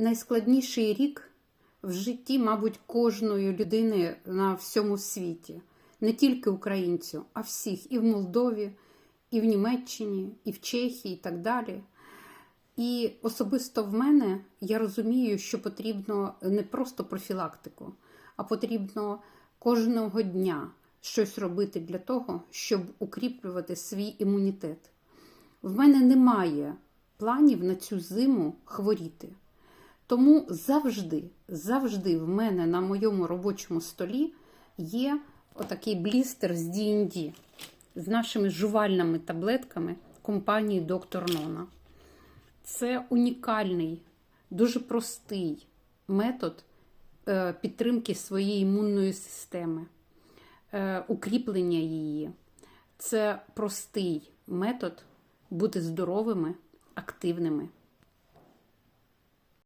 найскладніший рік в житті, мабуть, кожної людини на всьому світі, не тільки українцю, а всіх і в Молдові, і в Німеччині, і в Чехії, і так далі. І особисто в мене я розумію, що потрібно не просто профілактику, а потрібно кожного дня щось робити для того, щоб укріплювати свій імунітет. В мене немає планів на цю зиму хворіти. Тому завжди, завжди в мене на моєму робочому столі є отакий блістер з D&D з нашими жувальними таблетками компанії Доктор Нона. Це унікальний, дуже простий метод е, підтримки своєї імунної системи, е, укріплення її. Це простий метод бути здоровими, активними.